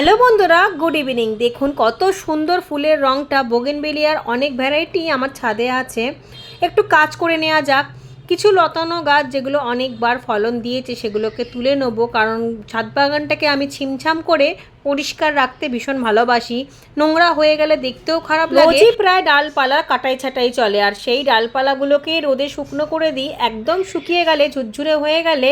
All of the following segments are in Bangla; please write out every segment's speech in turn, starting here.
হ্যালো বন্ধুরা, গুড ইভিনিং। দেখুন কত সুন্দর ফুলের রঙটা বোগেনবেলিয়ার অনেক ভ্যারাইটি আমার ছাদে আছে। একটু কাজ করে নেওয়া যাক। কিছু লতানো গাছ যেগুলো অনেকবার ফলন দিয়েছে সেগুলোকে তুলে নেব, কারণ ছাদ বাগানটাকে আমি ছিমছাম করে পরিষ্কার রাখতে ভীষণ ভালোবাসি। নোংরা হয়ে গেলে দেখতেও খারাপ লাগে। প্রায় ডালপালা কাটাই ছাটাই চলে, আর সেই ডালপালাগুলোকে রোদে শুকনো করে দিই, একদম শুকিয়ে গেলে, ঝুরঝুরে হয়ে গেলে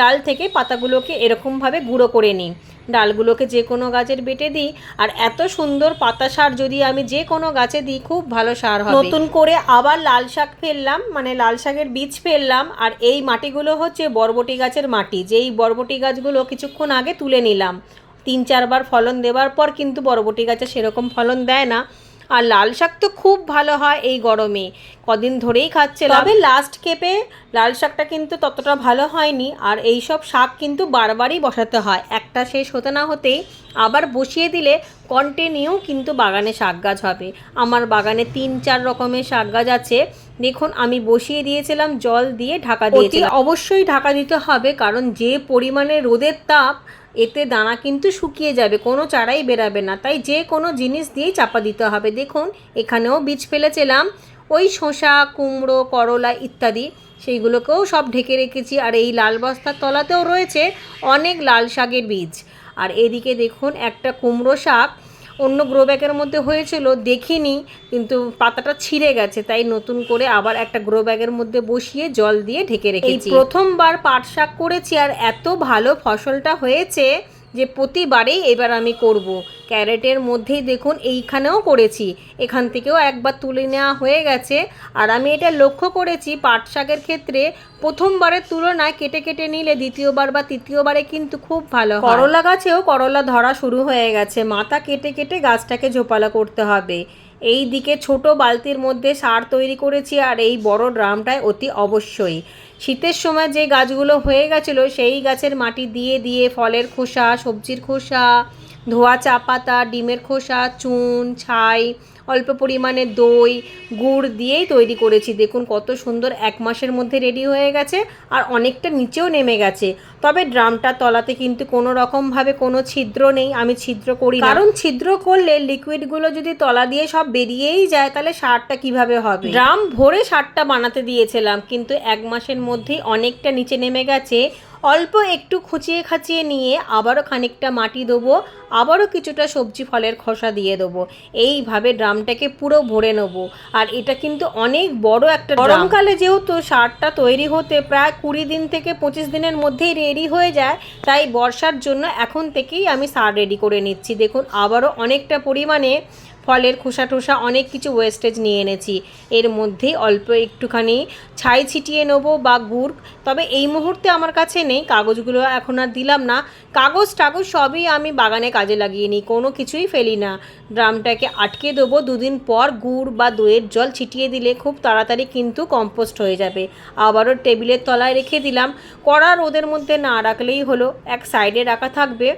ডাল থেকে পাতাগুলোকে এরকমভাবে গুঁড়ো করে নিই। ডালগুলোকে যে কোনো গাছের বেটে দিই, আর এত সুন্দর পাতা সার যদি আমি যে কোনো গাছে দিই, খুব ভালো সার হবে। নতুন করে আবার লাল শাক ফেললাম মানে লাল শাকের বীজ ফেললাম, আর এই মাটিগুলো হচ্ছে বরবটি গাছের মাটি। যেই বরবটি গাছগুলো কিছুক্ষণ আগে তুলে নিলাম। তিন চারবার ফলন দেওয়ার পর কিন্তু বরবটি গাছে সেরকম ফলন দেয় না। আর লাল শাক তো খুব ভালো হয় এই গরমে। কদিন ধরেই খাচ্ছে তবে লাস্ট কেপে লাল শাকটা কিন্তু ততটা ভালো হয়নি, আর এই সব শাক কিন্তু বারবারই বসাতে হয়। একটা শেষ হতে না হতেই আবার বসিয়ে দিলে কন্টিনিউ কিন্তু বাগানে শাক গাছ হবে। আমার বাগানে তিন চার রকমের শাক গাছ আছে। দেখুন, আমি বসিয়ে দিয়েছিলাম, জল দিয়ে ঢাকা দিয়েছিলাম। অবশ্যই ঢাকা দিতে হবে, কারণ যে পরিমাণে রোদের তাপ, এতে দানা কিন্তু শুকিয়ে যাবে, কোনো চারাই বেরাবে না। তাই যে কোনো জিনিস দিয়েই চাপা দিতে হবে। দেখুন, এখানেও বীজ ফেলেছিলাম, ওই শসা, কুমড়ো, করলা ইত্যাদি, সেইগুলোকেও সব ঢেকে রেখেছি। আর এই লাল বস্তার তলাতেও রয়েছে অনেক লাল শাকের বীজ। আর এদিকে দেখুন, একটা কুমড়ো শাক অন্য গ্রো ব্যাগের মধ্যে হয়েছিল দেখিনি কিন্তু পাতাটা ছিঁড়ে গেছে তাই নতুন করে আবার একটা গ্রো ব্যাগের মধ্যে বসিয়ে জল দিয়ে ঢেকে রেখেছি। প্রথমবার পাট শাক করেছি আর এত ভালো ফসলটা হয়েছে যে প্রতিবারেই এবার আমি করব। ক্যারেটের মধ্যেই দেখুন এইখানেও করেছি। এখান থেকেও একবার তুলে নেওয়া হয়ে গেছে। আর আমি এটা লক্ষ্য করেছি পাট শাকের ক্ষেত্রে প্রথমবারের তুলনায় কেটে কেটে নিলে দ্বিতীয়বার বা তৃতীয়বারে কিন্তু খুব ভালো করলা গাছেও করলা ধরা শুরু হয়ে গেছে। মাথা কেটে কেটে গাছটাকে ঝোপালা করতে হবে। এই দিকে ছোট বালতির মধ্যে সার তৈরি করেছি আর এই বড় ড্রামটায় অতি অবশ্যই। শীতের সময় যে গাছগুলো হয়ে গেছিল, সেই গাছের মাটি দিয়ে দিয়ে ফলের খোসা, সবজির খোসা, ধোয়া চা পাতা, ডিমের খোসা, চুন, ছাই অল্প পরিমাণে দই, গুড় দিয়েই তৈরি করেছি। দেখুন কত সুন্দর এক মাসের মধ্যে রেডি হয়ে গেছে আর অনেকটা নিচেও নেমে গেছে। তবে ড্রামটা তলাতে কিন্তু কোনো রকমভাবে কোনো ছিদ্র নেই, আমি ছিদ্র করি কারণ ছিদ্র করলে লিকুইডগুলো যদি তলা দিয়ে সব বেরিয়েই যায়, তাহলে সারটা কীভাবে হবে? ড্রাম ভরে সারটা বানাতে দিয়েছিলাম, কিন্তু এক মাসের মধ্যেই অনেকটা নিচে নেমে গেছে। অল্প একটু খুঁচিয়ে খাচিয়ে নিয়ে আবারও খানিকটা মাটি দেবো, আবারও কিছুটা সবজি ফলের খোসা দিয়ে দেবো। এইভাবে ড্রামটাকে পুরো ভরে নেব। আর এটা কিন্তু অনেক বড় একটা গরমকালে যেহেতু সারটা তৈরি হতে প্রায় কুড়ি দিন থেকে পঁচিশ দিনের মধ্যেই রেডি হয়ে যায়, তাই বর্ষার জন্য এখন থেকেই আমি সার রেডি করে নিচ্ছি। দেখুন, আবারও অনেকটা পরিমাণে ফলের খোসা টোসা অনেক কিছু ওয়েস্টেজ নিয়ে এনেছি। এর মধ্যেই অল্প একটুখানি ছাই ছিটিয়ে নেব বা গুড়, তবে এই মুহূর্তে আমার কাছে নেই, কাগজগুলো এখন আর দিলাম না। কাগজ টাগজ সবই আমি বাগানে কাজে লাগিয়ে নিই, কোনো কিছুই ফেলি না। ড্রামটাকে আটকে দেবো দুদিন পর, গুড় বা দইয়ের জল ছিটিয়ে দিলে খুব তাড়াতাড়ি কিন্তু কম্পোস্ট হয়ে যাবে। আবারও টেবিলের তলায় রেখে দিলাম। কড়া রোদের মধ্যে না রাখলেই হলো, এক সাইডে রাখা থাকবে।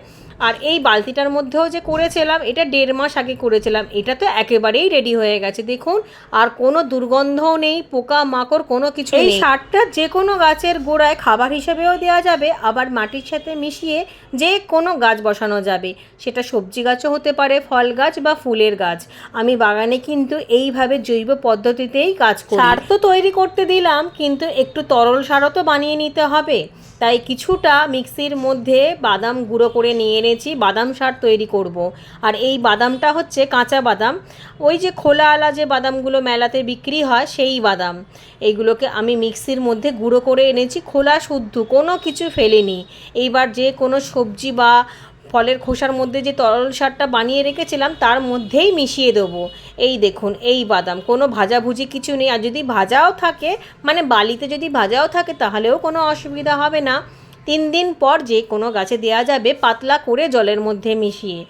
আর এই বালতিটার মধ্যেও যে করেছিলাম এটা দেড় মাস আগে করেছিলাম এটা তো একেবারেই রেডি হয়ে গেছে। দেখুন আর কোনো দুর্গন্ধও নেই পোকা মাকড় কোনো কিছু এই সারটা যে কোনো গাছের গোড়ায় খাবার হিসেবেও দেওয়া যাবে আবার মাটির সাথে মিশিয়ে যে কোনো গাছ বসানো যাবে। সেটা সবজি গাছও হতে পারে ফল গাছ বা ফুলের গাছ। আমি বাগানে কিন্তু এইভাবে জৈব পদ্ধতিতেই কাজ করি। সার তো তৈরি করতে দিলাম কিন্তু একটু তরল সারও তো বানিয়ে নিতে হবে। তাই কিছুটা মিক্সির মধ্যে বাদাম গুঁড়ো করে নিয়ে এনেছি, বাদাম সার তৈরি করব। আর এই বাদামটা হচ্ছে কাঁচা বাদাম। ওই যে খোলা আলা যে বাদামগুলো মেলাতে বিক্রি হয়, সেই বাদাম। এইগুলোকে আমি মিক্সির মধ্যে গুঁড়ো করে এনেছি, খোলা শুদ্ধ, কোনো কিছু ফেলিনি। এইবার যে কোনো সবজি বা ফলের খোসার মধ্যে যে তরল সারটা বানিয়ে রেখেছিলাম, তার মধ্যেই মিশিয়ে দেবো। এই দেখুন, এই বাদাম। কোনো ভাজাভুজি কিছু নেই। আর যদি ভাজাও থাকে মানে বালিতে যদি ভাজাও থাকে, তাহলেও কোনো অসুবিধা হবে না। তিন দিন পর যে কোনো গাছে দেওয়া যাবে পাতলা করে জলের মধ্যে মিশিয়ে।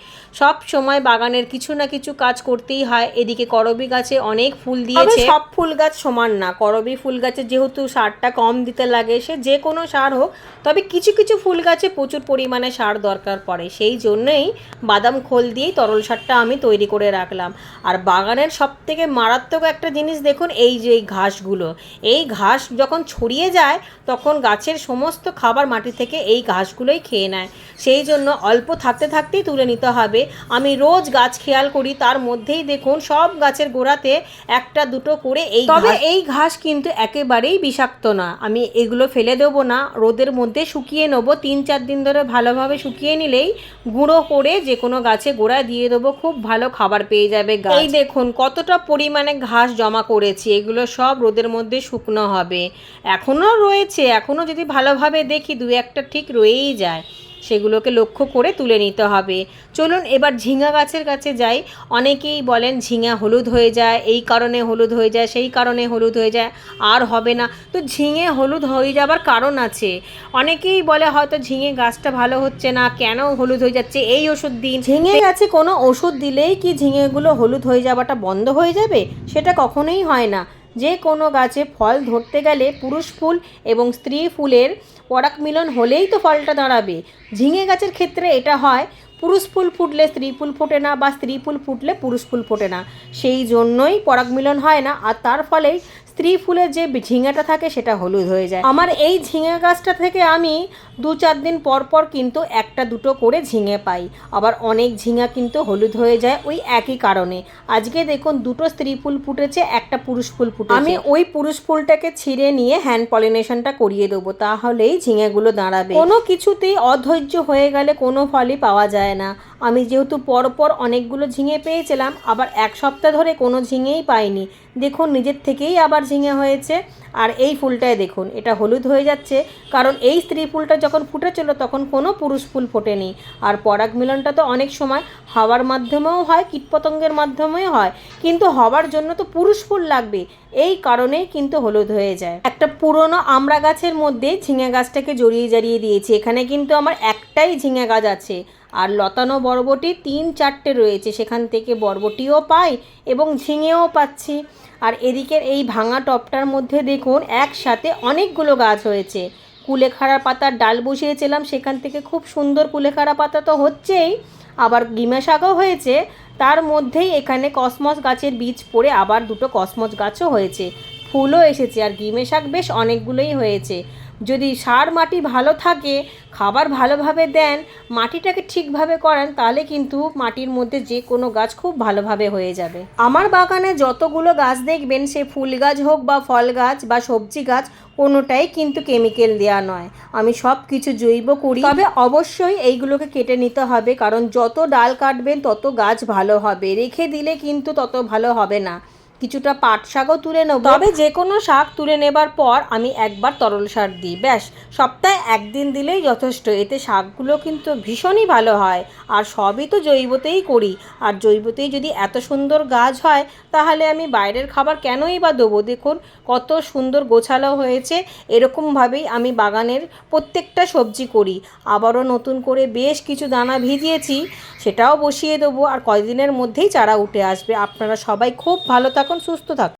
সব সময় বাগানের কিছু না কিছু কাজ করতেই হয়। এদিকে করবি গাছে অনেক ফুল দিয়েছে। সব ফুল গাছ সমান না। করবি ফুল গাছে যেহেতু সারটা কম দিতে লাগে সে যে কোনো সার হোক তবে কিছু কিছু ফুল গাছে প্রচুর পরিমাণে সার দরকার পড়ে। সেই জন্যই বাদাম খোল দিয়েই তরল সারটা আমি তৈরি করে রাখলাম। আর বাগানের সব থেকে মারাত্মক একটা জিনিস দেখুন এই যে এই ঘাসগুলো। এই ঘাস যখন ছড়িয়ে যায় তখন গাছের সমস্ত খাবার মাটি মাটি থেকে এই ঘাসগুলোই খেয়ে নেয়। সেই জন্য অল্প থাকতে থাকতেই তুলে নিতে হবে। আমি রোজ গাছ খেয়াল করি তার মধ্যেই দেখুন সব গাছের গোড়াতে একটা দুটো করে এই তবে এই ঘাস কিন্তু একেবারেই বিষাক্ত না। আমি এগুলো ফেলে দেবো না। রোদের মধ্যে শুকিয়ে নেব। তিন চার দিন ধরে ভালোভাবে শুকিয়ে নিলেই গুঁড়ো করে যে কোনো গাছে গোড়ায় দিয়ে দেবো। খুব ভালো খাবার পেয়ে যাবে গাছ। এই দেখুন কতটা পরিমাণে ঘাস জমা করেছি। এগুলো সব রোদের মধ্যে শুকনো হবে। এখনও রয়েছে। এখনও যদি ভালোভাবে দেখি দু একটা ঠিক রয়েই যায়। সেগুলোকে লক্ষ্য করে তুলে নিতে হবে। চলুন এবার ঝিঙা গাছের কাছে যাই। অনেকেই বলেন ঝিঙা হলুদ হয়ে যায়, এই কারণে হলুদ হয়ে যায়, সেই কারণে হলুদ হয়ে যায়, আর হবে না। তো ঝিঙে হলুদ হয়ে যাবার কারণ আছে। অনেকেই বলে হয়তো ঝিঙে গাছটা ভালো হচ্ছে না, কেন হলুদ হয়ে যাচ্ছে, এই ওষুধ দিন। ঝিঙে গাছে কোনো ওষুধ দিলেই কি ঝিঙেগুলো হলুদ হয়ে যাওয়াটা বন্ধ হয়ে যাবে? সেটা কখনোই হয় না। যে কোনো গাছে ফল ধরতে গেলে পুরুষ ফুল এবং স্ত্রী ফুলের পরাগ মিলন হলেই তো ফলটা দাঁড়াবে। ঝিঙে গাছের ক্ষেত্রে এটা হয়, পুরুষ ফুল ফুটলে স্ত্রী ফুল ফোটে না বা স্ত্রী ফুল ফুটলে পুরুষ ফুল ফোটে না। সেই জন্যই পরাগ মিলন হয় না, আর তার ফলেই স্ত্রী ফুলের যে ঝিঙেটা থাকে সেটা হলুদ হয়ে যায়। আমার এই ঝিঙে গাছটা থেকে আমি দু চার দিন পর পর কিন্তু একটা দুটো করে ঝিঙে পাই। আবার অনেক ঝিঙা কিন্তু হলুদ হয়ে যায় ওই একই কারণে। আজকে দেখুন দুটো স্ত্রী ফুল ফুটেছে, একটা পুরুষ ফুল ফুটে আমি ওই পুরুষ ফুলটাকে ছিঁড়ে নিয়ে হ্যান্ড পলিনেশনটা করিয়ে দেবো, তাহলেই ঝিঙেগুলো দাঁড়াবে। কোনো কিছুতেই অধৈর্য হয়ে গেলে কোনো ফলই পাওয়া যায় না। আমি যেহেতু পরপর অনেকগুলো ঝিঙে পেয়েছিলাম, আবার এক সপ্তাহ ধরে কোনো ঝিঙেই পাইনি। দেখুন, নিজের থেকেই আবার ঝিঙে হয়েছে। আর এই ফুলটায় দেখুন, এটা হলুদ হয়ে যাচ্ছে। কারণ এই স্ত্রী ফুলটা যখন ফুটেছিল, তখন কোনো পুরুষ ফুল ফোটেনি। আর পরাগ মিলনটা তো অনেক সময় হাওয়ার মাধ্যমেও হয়, কীটপতঙ্গের মাধ্যমেও হয়। কিন্তু হওয়ার জন্য তো পুরুষ ফুল লাগবে এই কারণেই কিন্তু হলুদ হয়ে যায়। একটা পুরনো আমড়া গাছের মধ্যে ঝিঙে গাছটাকে জড়িয়ে জড়িয়ে দিয়েছি। এখানে কিন্তু আমার একটাই ঝিঙে গাছ আছে। আর লতানো বরবটি তিন চারটে রয়েছে। সেখান থেকে বরবটিও পাই এবং ঝিঙেও পাচ্ছি। আর এদিকের এই ভাঙা টপটার মধ্যে দেখুন, একসাথে অনেকগুলো গাছ হয়েছে। কুলেখাড়া পাতার ডাল বসিয়েছিলাম, সেখান থেকে খুব সুন্দর কুলেখাড়া পাতা তো হচ্ছেই। আবার গিমা শাকও হয়েছে। তার মধ্যেই এখানে কসমস গাছের বীজ পড়ে আবার দুটো কসমস গাছও হয়েছে। ফুলও এসেছে আর গিমে শাক বেশ অনেকগুলোই হয়েছে। যদি সার মাটি ভালো থাকে, খাবার ভালোভাবে দেন, মাটিটাকে ঠিকভাবে করেন, তাহলে কিন্তু মাটির মধ্যে যে কোনো গাছ খুব ভালোভাবে হয়ে যাবে। আমার বাগানে যতগুলো গাছ দেখবেন, সে ফুল গাছ হোক বা ফল গাছ বা সবজি গাছ, কোনোটাই কিন্তু কেমিক্যাল দেওয়া নয়। আমি সব কিছু জৈব করি। তবে অবশ্যই এইগুলোকে কেটে নিতে হবে, কারণ যত ডাল কাটবেন, তত গাছ ভালো হবে। রেখে দিলে কিন্তু তত ভালো হবে না। কিছুটা পাট শাকও তুলে নেব। তবে যে কোনো শাক তুলে নেবার পর আমি একবার তরল সার দিই। ব্যাস, সপ্তাহে একদিন দিলেই যথেষ্ট। এতে শাকগুলো কিন্তু ভীষণই ভালো হয়। আর সবই তো জৈবতেই করি। আর জৈবতেই যদি এত সুন্দর গাছ হয়, তাহলে আমি বাইরের খাবার কেনই বা দেবো? দেখুন, কত সুন্দর গোছালো হয়েছে। এরকমভাবেই আমি বাগানের প্রত্যেকটা সবজি করি। আবারও নতুন করে বেশ কিছু দানা ভিজিয়েছি, সেটাও বসিয়ে দেবো। আর কয়দিনের মধ্যেই চারা উঠে আসবে। আপনারা সবাই খুব ভালো থাকুন সুস্থ থাকুন